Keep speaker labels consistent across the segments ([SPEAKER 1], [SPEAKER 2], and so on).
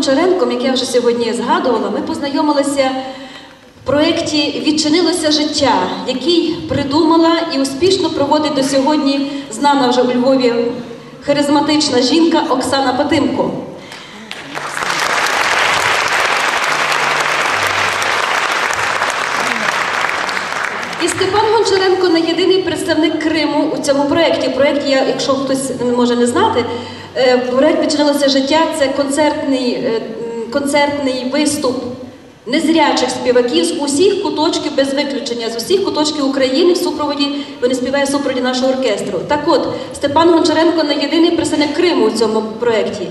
[SPEAKER 1] Гончаренком, як я вже сьогодні згадувала, ми познайомилися в проєкті Відчинилося життя, який придумала і успішно проводить до сьогодні знана вже у Львові харизматична жінка Оксана Патимко. І Степан Гончаренко не єдиний представник Криму у цьому проєкті. Проєкт, якщо хтось може не знати, е, проєкт «Відчинилося життя це концертний, е, концертний виступ незрячих співаків з усіх куточків без виключення, з усіх куточків України в супроводі, вони співають в супроводі нашого оркестру. Так от, Степан Гончаренко не єдиний представник Криму у цьому проєкті.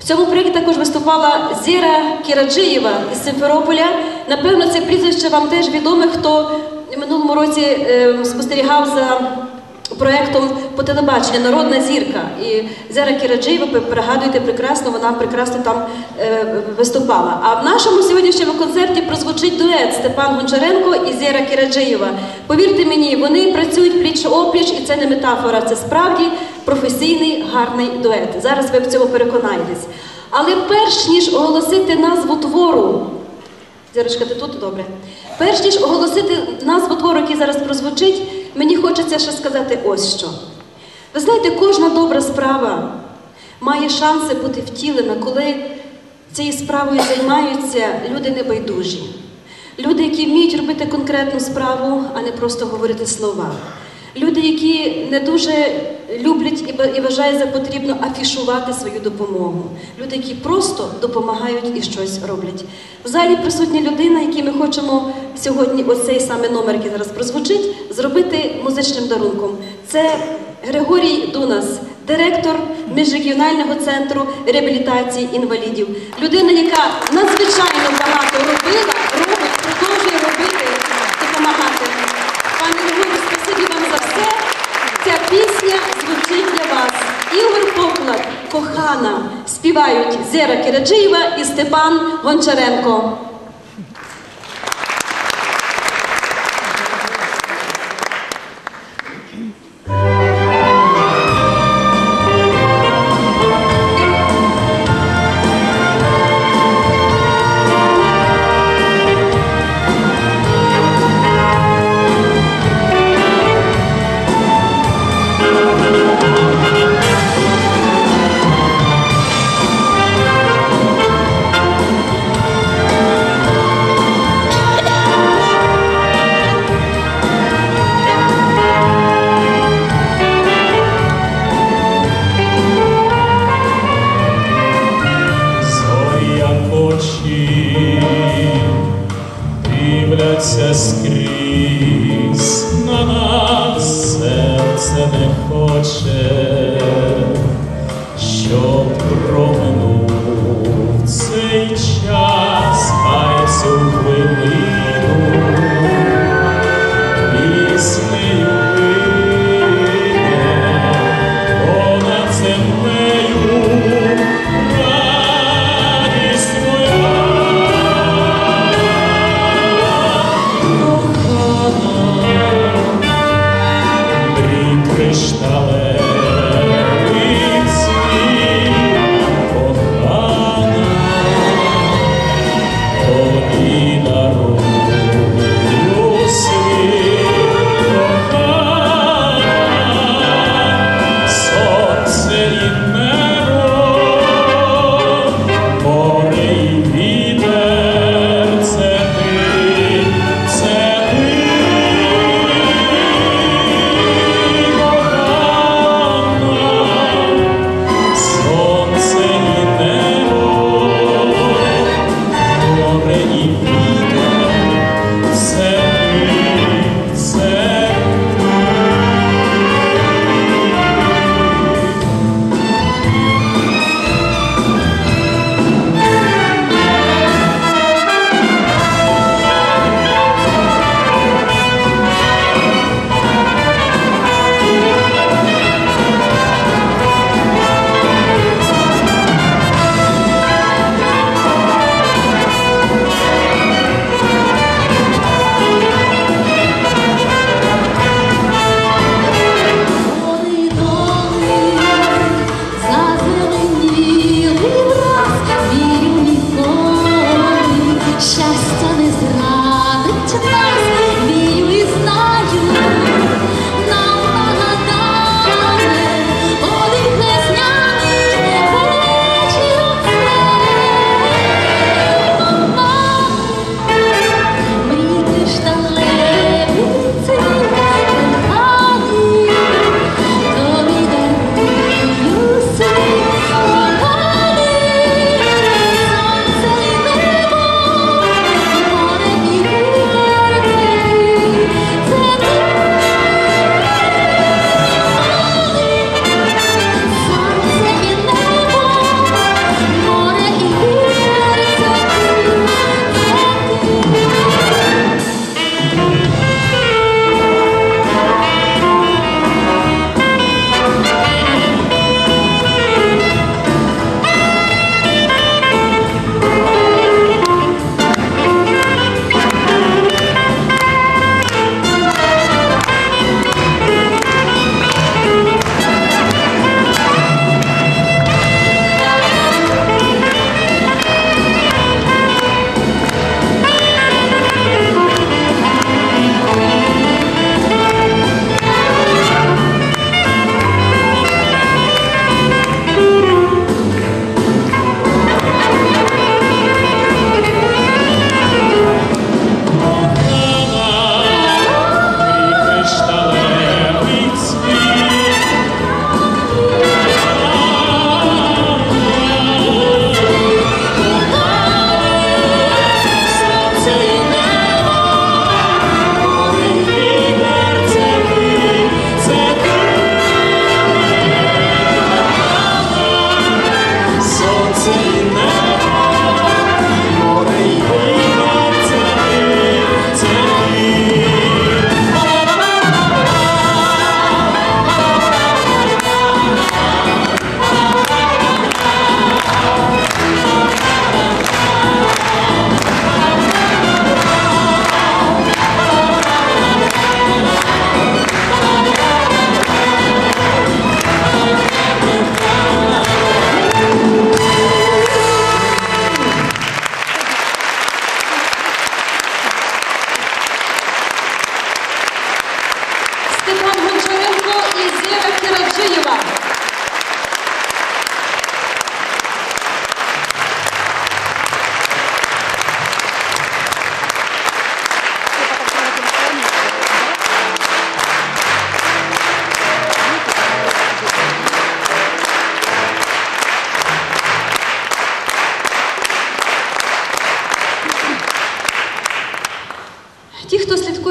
[SPEAKER 1] В цьому проєкті також виступала Зіра Кіраджиєва із Симферополя. Напевно, це прізвище вам теж відоме, хто в минулому році е, спостерігав за проєктом по телебаченню Народна зірка. І Зіра Кіраджиєва, ви пригадуєте прекрасно, вона прекрасно там е, виступала. А в нашому сьогоднішньому концерті прозвучить дует Степан Гончаренко і Зіра Кіраджиєва. Повірте мені, вони працюють пліч опліч, і це не метафора, це справді професійний гарний дует. Зараз ви в цьому переконаєтесь. Але перш ніж оголосити назву твору, Зірочка, ти тут добре. Перш ніж оголосити назву твору, який зараз прозвучить, мені хочеться ще сказати ось що. Ви знаєте, кожна добра справа має шанси бути втілена, коли цією справою займаються люди небайдужі. Люди, які вміють робити конкретну справу, а не просто говорити слова. Люди, які не дуже люблять і вважають за потрібно афішувати свою допомогу. Люди, які просто допомагають і щось роблять. В залі присутня людина, якій ми хочемо сьогодні оцей саме номер, який зараз прозвучить, зробити музичним дарунком. Це Григорій Дунас, директор міжрегіонального центру реабілітації інвалідів. Людина, яка надзвичайно багато робила, співають Зера Кіраджиєва і Степан Гончаренко.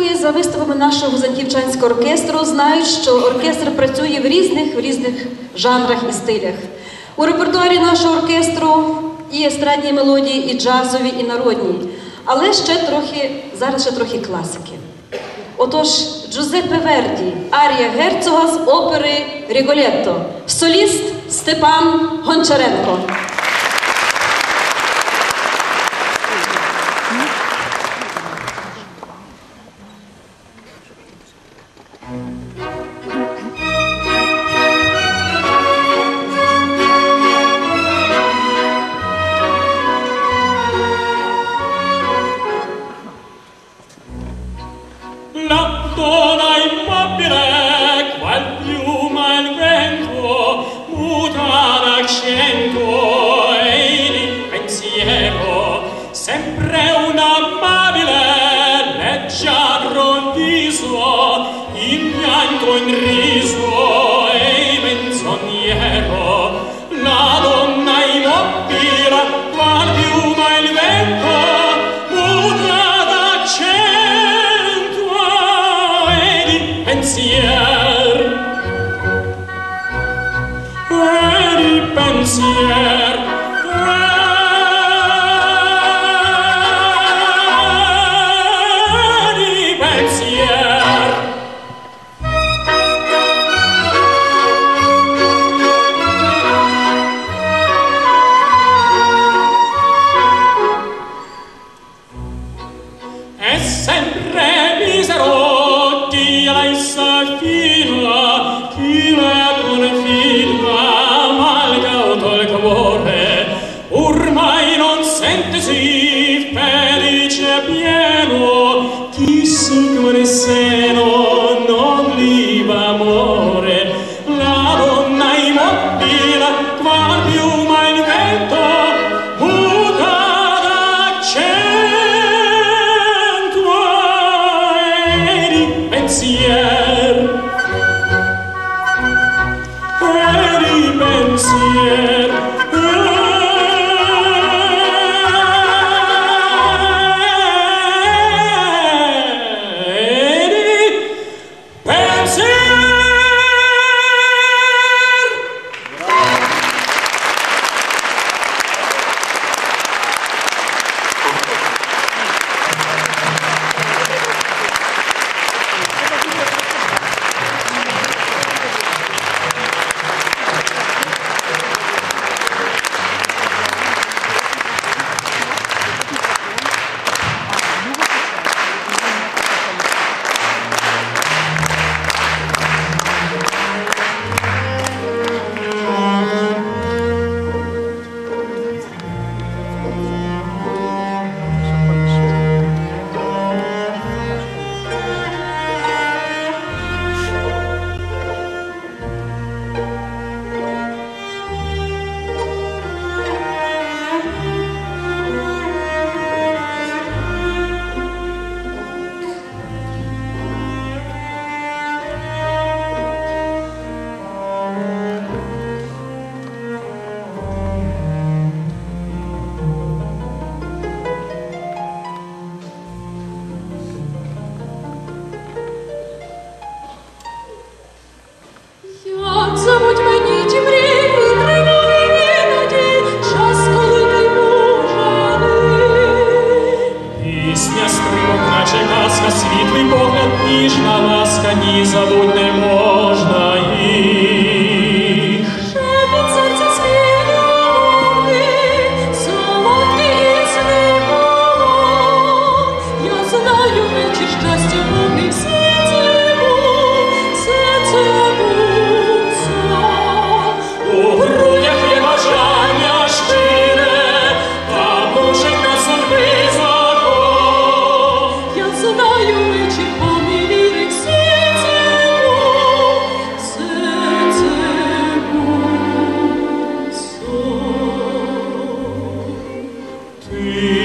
[SPEAKER 2] слідкує
[SPEAKER 1] за виставами нашого зантівчанського оркестру, знають, що оркестр працює в різних в різних жанрах і стилях. У репертуарі нашого оркестру і естрадні мелодії, і джазові, і народні. Але ще трохи, зараз ще трохи класики. Отож, Джузеппе Верді, Арія Герцога з опери Ріголетто, соліст Степан Гончаренко.
[SPEAKER 2] in poveri pensier. me.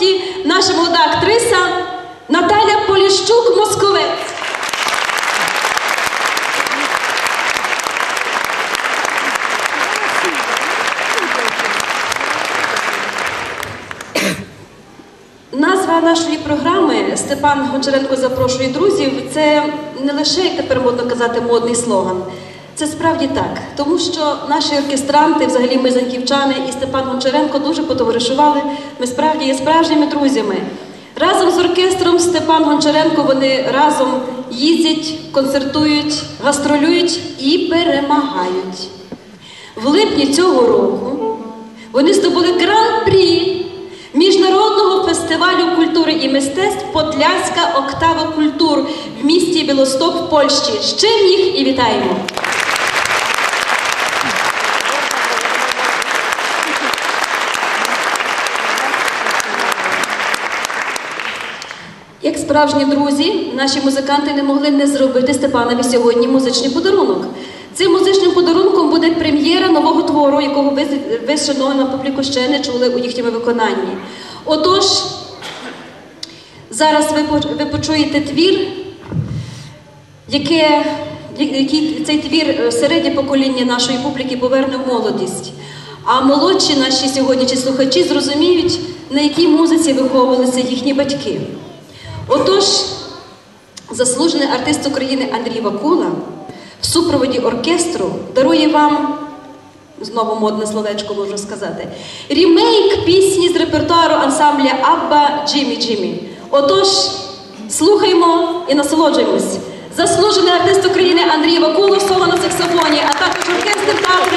[SPEAKER 2] В
[SPEAKER 1] наша молода актриса Наталя Поліщук Московець. Назва нашої програми Степан Гончаренко запрошує друзів. Це не лише, як тепер модно казати, модний слоган. Це справді так, тому що наші оркестранти, взагалі ми заньківчани і Степан Гончаренко дуже потоваришували. Ми справді є справжніми друзями. Разом з оркестром Степан Гончаренко вони разом їздять, концертують, гастролюють і перемагають. В липні цього року вони здобули гран-прі Міжнародного фестивалю культури і мистецтв Подляська Октава культур в місті Білосток в Польщі. Чим їх і вітаємо! Як справжні друзі, наші музиканти не могли не зробити Степанові сьогодні музичний подарунок. Цим музичним подарунком буде прем'єра нового твору, якого ви, ви шановна публіку, ще не чули у їхньому виконанні. Отож, зараз ви, ви почуєте твір, яке, який цей твір е, середнє покоління нашої публіки поверне в молодість. А молодші наші сьогоднішні слухачі зрозуміють, на якій музиці виховувалися їхні батьки. Отож, заслужений артист України Андрій Вакула в супроводі оркестру дарує вам, знову модне словечко можу сказати, рімейк пісні з репертуару ансамбля Абба Джиммі Джиммі. Отож, слухаймо і насолоджуємось. Заслужений артист України Андрій Вакулов, соло на саксофоні, а також оркестр театру